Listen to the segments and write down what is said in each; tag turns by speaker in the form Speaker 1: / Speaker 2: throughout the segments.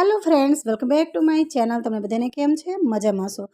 Speaker 1: Hello friends welcome back to my channel તમે બધાને કેમ છે? મજામાં છો?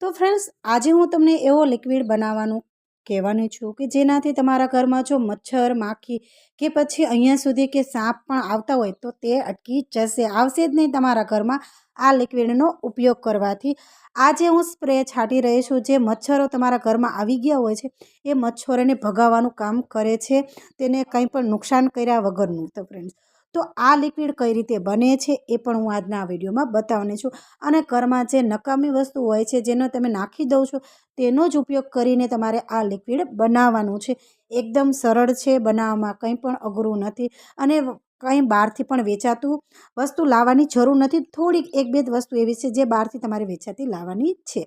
Speaker 1: તો ફ્રેન્ડ્સ આજે હું તમને એવો લિક્વિડ બનાવવાનું કહેવાની છું કે જેનાથી તમારા ઘરમાં જો મચ્છર, માખી કે પછી અહીંયા સુધી કે સાપ પણ આવતા હોય તો તે અટકી જશે. આવશે જ નહીં તમારા ઘરમાં આ લિક્વિડનો ઉપયોગ કરવાથી. આજે હું સ્પ્રે છાંટી રહી છું. જે મચ્છરો તમારા ઘરમાં આવી ગયા હોય છે, એ મચ્છરોને ભગાવવાનું કામ કરે છે. તેને કંઈ પણ નુકસાન કર્યા વગરનું. તો ફ્રેન્ડ્સ તો આ લિક્વિડ કઈ રીતે બને છે એ પણ હું આજના વિડીયોમાં બતાવવાની છું. અને ઘરમાં જે નકામી વસ્તુ હોય છે જેનો તમે નાખી દો છો તેનો જ ઉપયોગ કરીને તમારે આ લિક્વિડ બનાવવાનું છે. એકદમ સરળ છે, બનાવવામાં કંઈ પણ અઘરું નથી અને કંઈ બહારથી પણ વેચાતું વસ્તુ લાવવાની જરૂર નથી. થોડીક એક બે વસ્તુ એવી છે જે બહારથી તમારે વેચાતી લાવવાની છે.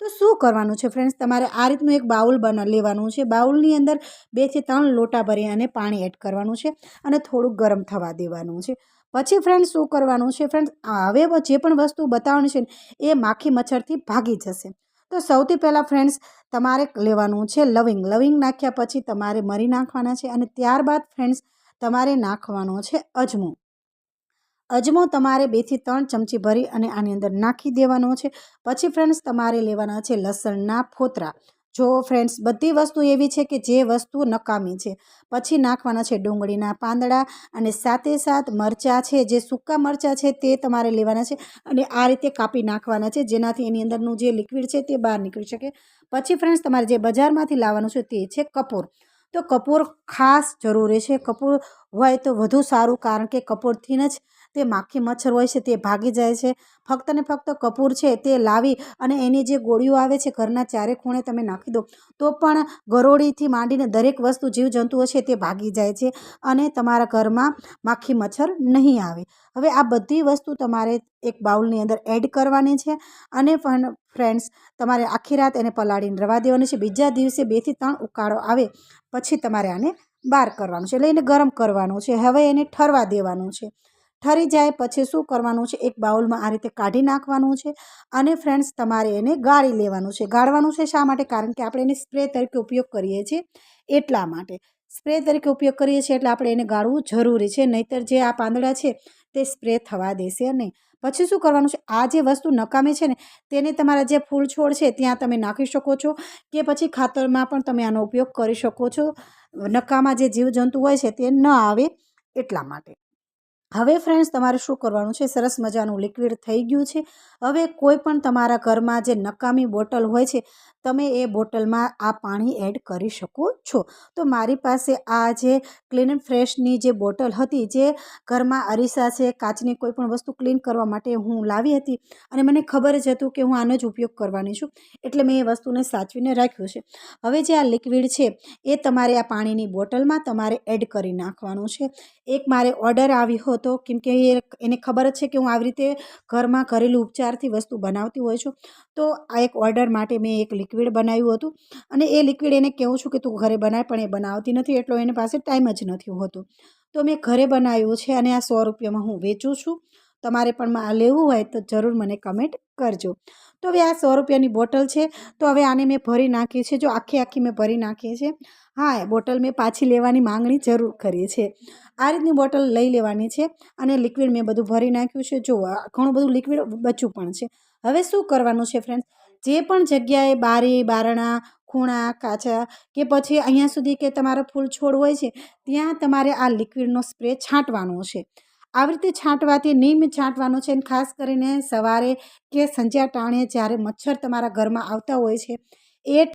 Speaker 1: તો શું કરવાનું છે ફ્રેન્ડ્સ તમારે આ રીતનું એક બાઉલ બના લેવાનું છે. બાઉલની અંદર બેથી ત્રણ લોટા ભરી અને પાણી એડ કરવાનું છે અને થોડુંક ગરમ થવા દેવાનું છે. પછી ફ્રેન્ડ્સ શું કરવાનું છે ફ્રેન્ડ્સ હવે જે પણ વસ્તુ બતાવવાની છે ને, એ માખી મચ્છરથી ભાગી જશે. તો સૌથી પહેલાં ફ્રેન્ડ્સ તમારે લેવાનું છે લવિંગ. લવિંગ નાખ્યા પછી તમારે મરી નાખવાના છે અને ત્યારબાદ ફ્રેન્ડ્સ તમારે નાખવાનો છે અજમો. અજમો તમારે બેથી ત્રણ ચમચી ભરી અને આની અંદર નાખી દેવાનો છે. પછી ફ્રેન્ડ્સ તમારે લેવાના છે લસણના ફોતરા. જો ફ્રેન્ડ્સ બધી વસ્તુ એવી છે કે જે વસ્તુ નકામી છે. પછી નાખવાના છે ડુંગળીના પાંદડા અને સાથે સાથ મરચાં છે. જે સૂકા મરચાં છે તે તમારે લેવાના છે અને આ રીતે કાપી નાખવાના છે જેનાથી એની અંદરનું જે લિક્વિડ છે તે બહાર નીકળી શકે. પછી ફ્રેન્ડ્સ તમારે જે બજારમાંથી લાવવાનું છે તે છે કપૂર. તો કપૂર ખાસ જરૂરી છે. કપૂર હોય તો વધુ સારું કારણ કે કપૂરથી જ તે માખી મચ્છર હોય છે તે ભાગી જાય છે. ફક્ત ને ફક્ત કપૂર છે તે લાવી અને એની જે ગોળીઓ આવે છે ઘરના ચારે ખૂણે તમે નાખી દો. તો પણ ગરોળીથી માંડીને દરેક વસ્તુ જીવજંતુઓ છે તે ભાગી જાય છે અને તમારા ઘરમાં માખી મચ્છર નહીં આવે. હવે આ બધી વસ્તુ તમારે એક બાઉલની અંદર એડ કરવાની છે અને પણ ફ્રેન્ડ્સ, તમારે આખી રાત એને પલાળીને રવા દેવાની છે. બીજા દિવસે બેથી ત્રણ ઉકાળો આવે પછી તમારે આને બહાર કરવાનું છે. એટલે એને ગરમ કરવાનું છે. હવે એને ઠરવા દેવાનું છે. ઠરી જાય, પછી શું કરવાનું છે? એક બાઉલમાં આ રીતે કાઢી નાખવાનું છે અને ફ્રેન્ડ્સ તમારે એને ગાળી લેવાનું છે. ગાળવાનું છે શા માટે? કારણ કે આપણે એને સ્પ્રે તરીકે ઉપયોગ કરીએ છીએ એટલા માટે. સ્પ્રે તરીકે ઉપયોગ કરીએ છીએ એટલે આપણે એને ગાળવું જરૂરી છે. નહીંતર જે આ પાંદડા છે તે સ્પ્રે થવા દેશે નહીં. પછી શું કરવાનું છે? આ જે વસ્તુ નકામી છે ને, તેને તમારા જે ફૂલ છોડ છે ત્યાં તમે નાખી શકો છો કે પછી ખાતરમાં પણ તમે આનો ઉપયોગ કરી શકો છો. નકામા જે જીવજંતુ હોય છે તે ન આવે એટલા માટે. હવે ફ્રેન્ડ્સ તમારે શું કરવાનું છે? સરસ મજાનું લિક્વિડ થઈ ગયું છે. હવે કોઈ પણ તમારા ઘરમાં જે નકામી બોટલ હોય છે, તમે એ બોટલમાં આ પાણી એડ કરી શકો છો. તો મારી પાસે આ જે ક્લીન એન્ડ ફ્રેશની જે બોટલ હતી, જે ઘરમાં અરીસા છે, કાચની કોઈ પણ વસ્તુ ક્લીન કરવા માટે હું લાવી હતી અને મને ખબર જ હતું કે હું આનો જ ઉપયોગ કરવાની છું. એટલે મેં એ વસ્તુને સાચવીને રાખ્યું છે. હવે જે આ લિક્વિડ છે, એ તમારે આ પાણીની બોટલમાં તમારે એડ કરી નાખવાનું છે. એક મારે ઓર્ડર આવ્યો હતો. કેમકે એને ખબર જ છે કે હું આવી રીતે ઘરમાં ઘરેલું ઉપચારથી વસ્તુ બનાવતી હોય છું. તો આ એક ઓર્ડર માટે મેં એક લિક્વિડ બનાવ્યું હતું. અને એ લિક્વિડ એને કહું છું કે તું ઘરે બનાય, પણ એ બનાવતી નથી, એટલો એની પાસે ટાઈમ જ નથી હોતો. તો મેં ઘરે બનાવ્યું છે અને આ સો રૂપિયામાં હું વેચું છું. તમારે પણ આ લેવું હોય તો જરૂર મને કમેન્ટ કરજો. તો હવે આ સો રૂપિયાની બોટલ છે, તો હવે આને મેં ભરી નાખી છે. જો આખી આખી મેં ભરી નાખી છે. હા, એ બોટલ મેં પાછી લેવાની માંગણી જરૂર કરીએ છે આ રીતની બોટલ લઈ લેવાની છે અને લિક્વિડ મેં બધું ભરી નાખ્યું છે. જો ઘણું બધું લિક્વિડ બચ્યું પણ છે. હવે શું કરવાનું છે ફ્રેન્ડ્સ જે પણ જગ્યાએ બારી, બારણા, ખૂણા, કાચા કે પછી અહીંયા સુધી કે તમારો ફૂલ છોડ હોય છે, ત્યાં તમારે આ લિક્વિડનો સ્પ્રે છાંટવાનો છે. આવી રીતે છાંટવાથી નિયમિત છાંટવાનું છે અને ખાસ કરીને સવારે કે સંજ્યા ટાણે જ્યારે મચ્છર તમારા ઘરમાં આવતા હોય છે, એ